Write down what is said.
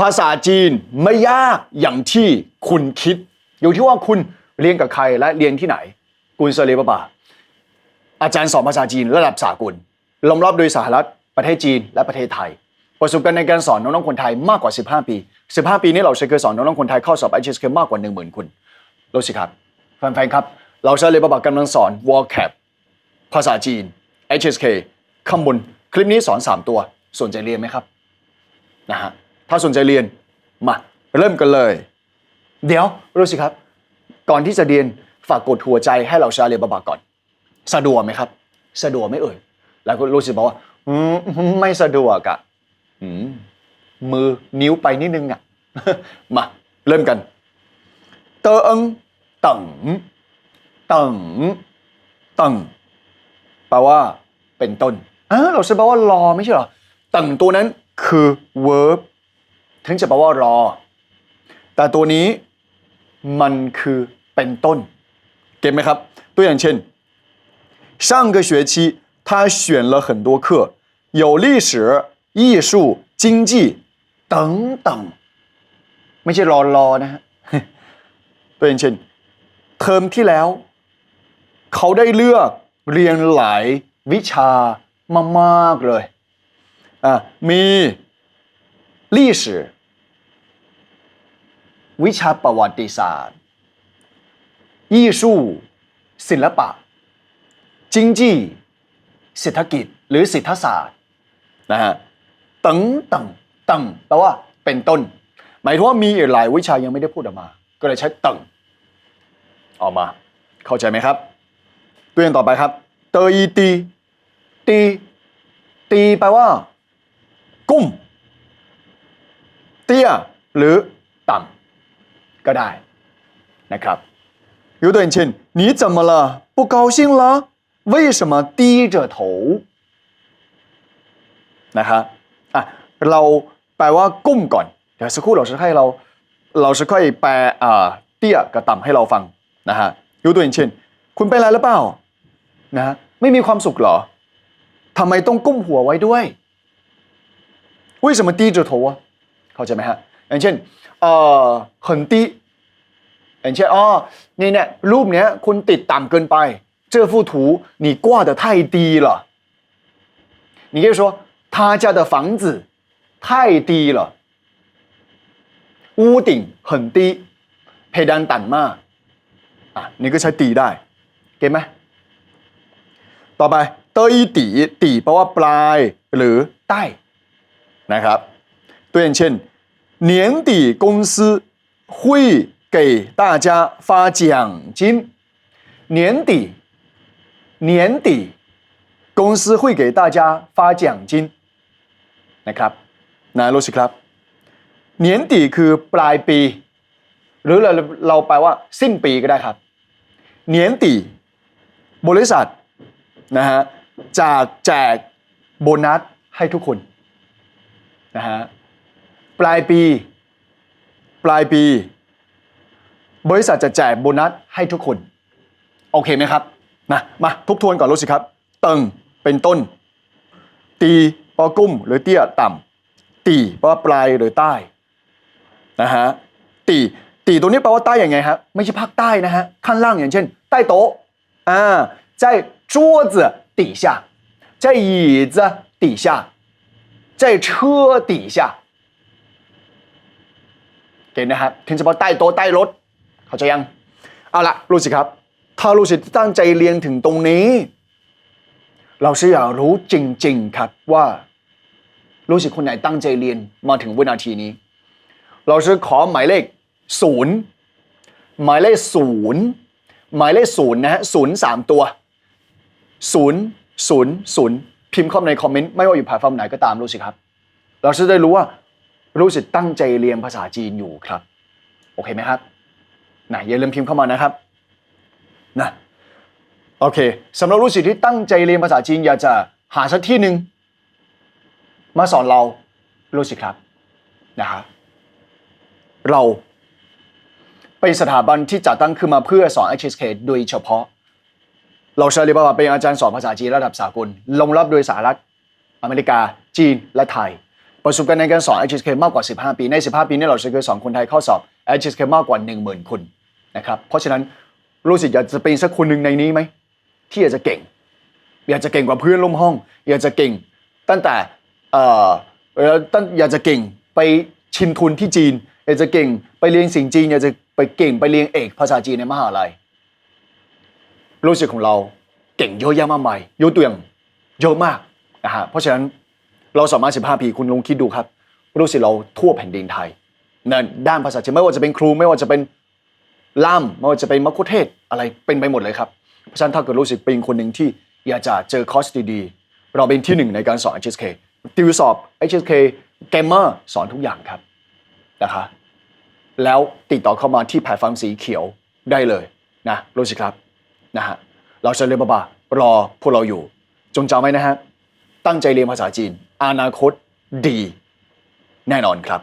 ภาษาจีนไม่ยากอย่างที่คุณคิด อยู่ที่ว่าคุณเรียนกับใครและเรียนที่ไหน กุนเซเลบะบาอาจารย์สอนภาษาจีนระดับสากลล้อมรอบโดยสหรัฐประเทศจีนและประเทศไทย ประสบการณ์ในการสอนน้องๆคนไทยมากกว่า 15 ปี 15 ปีนี้เราเคยสอนน้องๆคนไทยเข้าสอบ IGSK มากกว่า 10,000คนรู้สิครับแฟนๆครับ เราเชเลยบะบากำลังสอน w a l c a p ภาษาจีน HSK ข้างบนคลิปนี้สอน 3 ตัวสนใจเรียนไหมครับนะฮะ ถ้าสนใจเรียน มาเริ่มกันเลย เดี๋ยวรู้สิครับ ก่อนที่จะเรียนฝากกดหัวใจให้เราชาเรียนบาบาก่อน สะดวกไหมครับ สะดวกไหม่เอ่ยแล้วก็รู้สึกบอกว่าอืมไม่สะดวกอะอืมมือนิ้วไปนิดนึงอะมาเริ่มกัน เติงตังตังตังแปลว่า เป็นต้นอ่าเราใช้แปลว่ารอไม่ใช่เหรอตังตัวนั้นคือ verb ถึงจะแปลว่ารอ แต่ตัวนี้มันคือเป็นต้น เก็ตไหมครับ ตัวอย่างเช่น上个学期他选了很多课，有历史、艺术、经济等等。ไม่ใช่รอรอนะฮ ะ ตัวอย่างเช่น เทอมที่แล้ว เขาได้เลือกเรียนหลายวิชามากๆเลยอ่ะมี 历史วิชาประวัติศาสตร์ยี่สูศิลปะ จิงจี้เศรษฐกิจหรือเศรษฐศาสตร์นะฮะตังตังตังแปลว่าเป็นต้น หมายถึงว่ามีหลายวิชายังไม่ได้พูดออกมา ก็เลยใช้ตังออกมา เข้าใจไหมครับ ตัวอย่างต่อไปครับ เตอีตีตีตีแปลว่า เตี้ย หรือต่ำก็ได้นะครับ有点欠，你怎么了？不高兴了？为什么低着头？นะครับอ่ะเราแปลว่ากุ้มก่อน เดี๋ยวสักครู่เราจะให้เรา เราจะค่อยแปลอ่าเตี้ยกับต่ำให้เราฟังนะฮะยกตัวอย่างเช่น คุณเป็นอะไรหรือเปล่านะฮะไม่มีความสุขเหรอทำไมต้องกุ้มหัวไว้ด้วย为什么低着头啊 เข้าใจไหมฮะอย่างเช่นเอ่อ很低อย่างเช่นอ๋อนี่เนี่ยรูปเนี้ยคุณติดต่ำเกินไป这幅图你挂得太低了你可以说他家的房子太低了屋顶很低เพดานต่ำมากอ่ะนี่ก็ใช้ตีได้เก็ตไหมต่อไปเตยตีตีแปลว่าปลายหรือใต้นะครับตัวอย่างเช่น 年底公司会给大家发奖金年底年底公司会给大家发奖金นะครับนะรู้สิครับ年底คือปลายปี หรือเราเราแปลว่า สิ้นปีก็ได้ครับ年底บริษัทนะฮะจากแจกโบนัสให้ทุกคนนะฮะ ปลายปี ปลายปี บริษัทจะแจกโบนัสให้ทุกคน โอเคไหมครับนะมาทบทวนก่อนรู้สิครับเติงเป็นต้น ตีแปลว่ากุ้มหรือเตี้ยต่ำตีแปลว่าปลายหรือใต้นะฮะตีตีตัวนี้แปลว่าใต้ยังไงฮะไม่ใช่ภาคใต้นะฮะข้างล่างอย่างเช่น ใต้โต๊ะอ่า在桌子底下在椅子底下在车底下 เก่งนะครับถึงเฉพาะใต้โต๊ะใต้รถ เข้าใจยัง เอาละรู้สิครับ ถ้ารู้สิตั้งใจเรียนถึงตรงนี้ เราจะอยากรู้จริง ๆ ครับว่ารู้สิคนไหนตั้งใจเรียนมาถึงวินาทีนี้ เราจะขอหมายเลขศูนย์หมายเลขศูนย์หมายเลขศูนย์นะฮะศูนย์สามตัวศูนย์ศูนย์ศูนย์พิมพ์เข้ามาในคอมเมนต์ไม่ว่าอยู่แพลตฟอร์มไหนก็ตามรู้สิครับ เราจะได้รู้ว่า รู้สึกตั้งใจเรียนภาษาจีนอยู่ครับ โอเคไหมครับนะอย่าลืมพิมพ์เข้ามานะครับนะโอเคสำหรับรู้สึกที่ตั้งใจเรียนภาษาจีนอยากจะหาสักที่หนึ่งมาสอนเรารู้สิครับนะครับเราเป็นสถาบันที่จัดตั้งขึ้นมาเพื่อสอน HSK โดยเฉพาะ เราเชอรี่บาบาเป็นอาจารย์สอนภาษาจีนระดับสากลลงรับโดยสหรัฐอเมริกา จีนและไทย ประสบการณ์ในการสอน HSK มากกว่า 15 ปี ใน 15 ปีนี้เราเคยสอนคนไทยเข้าสอบ HSK มากกว่า 10,000 คนนะครับ เพราะฉะนั้นรู้สึกอยากจะเป็นสักคนหนึ่งในนี้ไหมที่อยากจะเก่ง อยากจะเก่งกว่าเพื่อนร่วมห้อง อยากจะเก่ง ตั้งแต่เอ่อตั้งอยากจะเก่งไปชิมทุนที่จีน อยากจะเก่งไปเรียนสิ่งจีน อยากจะไปเก่งไปเรียนเอกภาษาจีนในมหาลัยรู้สึกของเราเก่งเยอะแยะมากมายยกตัวอย่างเยอะมากนะฮะเพราะฉะนั้น เราสามารถ15ปีคุณลองคิดดูครับรู้สึกเราทั่วแผ่นดินไทยในด้านภาษาจีนไม่ว่าจะเป็นครูไม่ว่าจะเป็นล่ามไม่ว่าจะเป็นมัคคุเทศอะไรเป็นไปหมดเลยครับเพราะฉะนั้นถ้าเกิดรู้สึกเป็นคนหนึ่งที่อยากจะเจอคอร์สดีๆเราเป็นที่หนึ่งในการสอน HSK ติวสอบ HSK เกมเมอร์สอนทุกอย่างครับนะคะแล้วติดต่อเข้ามาที่แพลตฟอร์มสีเขียวได้เลยนะรู้สิครับนะฮะเราจะเรียนบ้ารอพวกเราอยู่ จงจำไว้นะฮะตั้งใจเรียนภาษาจีน อนาคตดีแน่นอนครับ